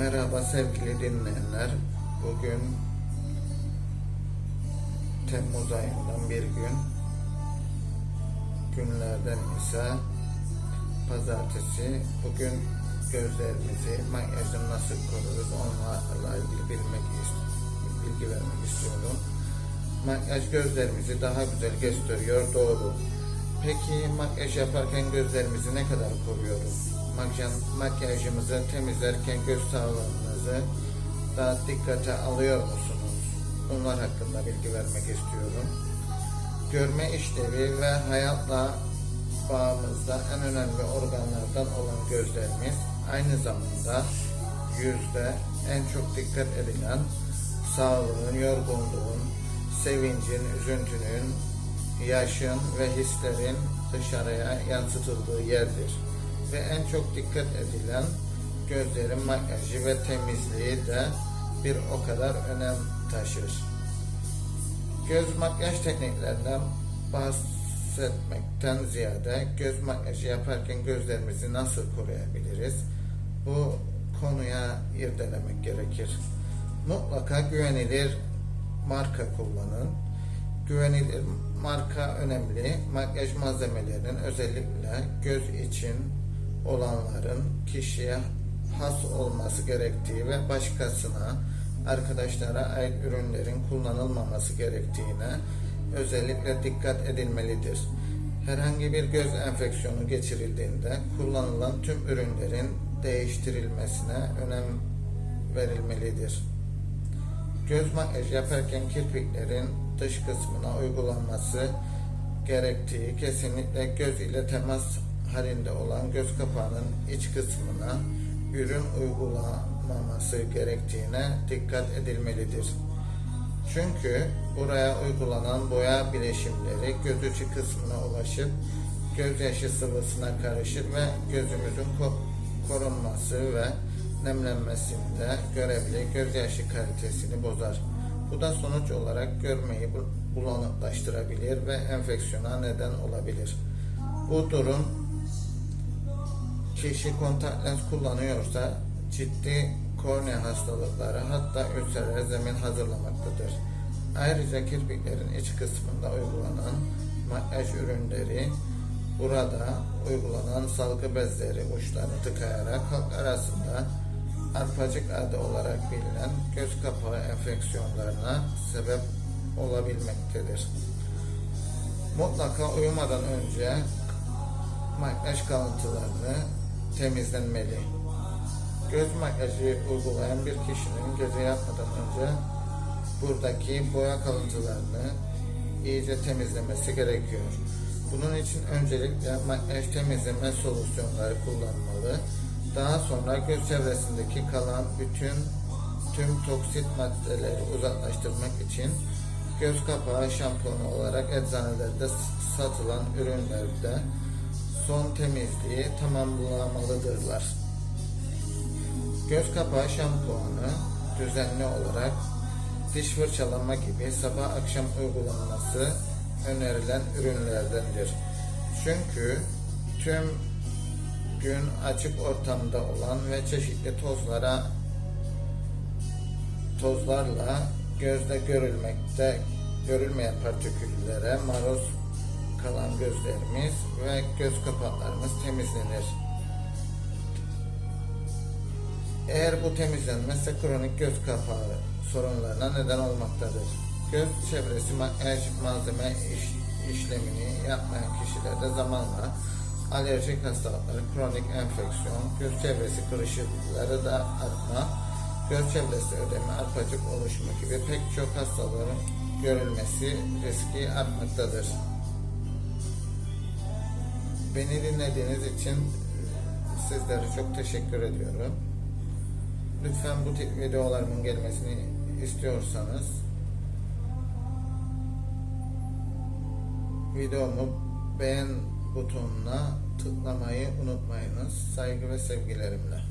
Merhaba sevgili dinleyenler. Bugün Temmuz ayından bir gün. Günlerden ise pazartesi. Bugün gözlerimizi makyajla nasıl koruruz onlarla ilgili bilmek ist- bilgi vermek istiyorum. Makyaj gözlerimizi daha güzel gösteriyor doğru. Peki makyaj yaparken gözlerimizi ne kadar koruyoruz? Makyaj, makyajımızı temizlerken göz sağlığınızı daha dikkate alıyor musunuz? Bunlar hakkında bilgi vermek istiyorum. Görme işlevi ve hayatla bağımızda en önemli organlardan olan gözlerimiz aynı zamanda yüzde en çok dikkat edilen sağlığın, yorgunluğun, sevincin, üzüntünün, yaşın ve hislerin dışarıya yansıtıldığı yerdir. Ve en çok dikkat edilen gözlerin makyajı ve temizliği de bir o kadar önem taşır. Göz makyaj tekniklerinden bahsetmekten ziyade göz makyajı yaparken gözlerimizi nasıl koruyabiliriz? Bu konuya irdelemek gerekir. Mutlaka güvenilir marka kullanın. Güvenilir marka önemli. Makyaj malzemelerinin özellikle göz için olanların kişiye has olması gerektiği ve başkasına, arkadaşlara ait ürünlerin kullanılmaması gerektiğine özellikle dikkat edilmelidir. Herhangi bir göz enfeksiyonu geçirildiğinde kullanılan tüm ürünlerin değiştirilmesine önem verilmelidir. Göz makyajı yaparken kirpiklerin dış kısmına uygulanması gerektiği kesinlikle göz ile temas halinde olan göz kapağının iç kısmına ürün uygulanmaması gerektiğine dikkat edilmelidir. Çünkü buraya uygulanan boya bileşimleri göz içi kısmına ulaşıp gözyaşı sıvısına karışır ve gözümüzün ko- korunması ve nemlenmesinde görevli gözyaşı kalitesini bozar. Bu da sonuç olarak görmeyi bu- bulanıklaştırabilir ve enfeksiyona neden olabilir. Bu durum kişi kontak lens kullanıyorsa ciddi kornea hastalıkları hatta ülserlere zemin hazırlamaktadır. Ayrıca kirpiklerin iç kısmında uygulanan makyaj ürünleri burada uygulanan salgı bezleri uçlarını tıkayarak halk arasında arpacık adı olarak bilinen göz kapağı enfeksiyonlarına sebep olabilmektedir. Mutlaka uyumadan önce makyaj kalıntılarını temizlenmeli. Göz makyajı uygulayan bir kişinin gece yatmadan önce buradaki boya kalıntılarını iyice temizlemesi gerekiyor. Bunun için öncelikle makyaj temizleme solüsyonları kullanmalı. Daha sonra göz çevresindeki kalan bütün tüm toksit maddeleri uzaklaştırmak için göz kapağı şampuanı olarak eczanelerde satılan ürünlerde son temizliği tamamlamalıdırlar. Göz kapağı şampuanı düzenli olarak diş fırçalama gibi sabah akşam uygulanması önerilen ürünlerdendir. Çünkü tüm gün açık ortamda olan ve çeşitli tozlara tozlarla gözle görülmekte görülmeyen partiküllere maruz kalan gözlerimiz ve göz kapaklarımız temizlenir. Eğer bu temizlenmezse kronik göz kapağı sorunlarına neden olmaktadır. Göz çevresi malzeme iş, işlemini yapmayan kişilerde zamanla alerjik hastalıkları, kronik enfeksiyon, göz çevresi kırışıklıkları da artma, göz çevresi ödemi, arpacık oluşma gibi pek çok hastalığın görülmesi riski artmaktadır. Beni dinlediğiniz için sizlere çok teşekkür ediyorum. Lütfen bu tip videolarımın gelmesini istiyorsanız videomu beğen butonuna tıklamayı unutmayınız. Saygı ve sevgilerimle.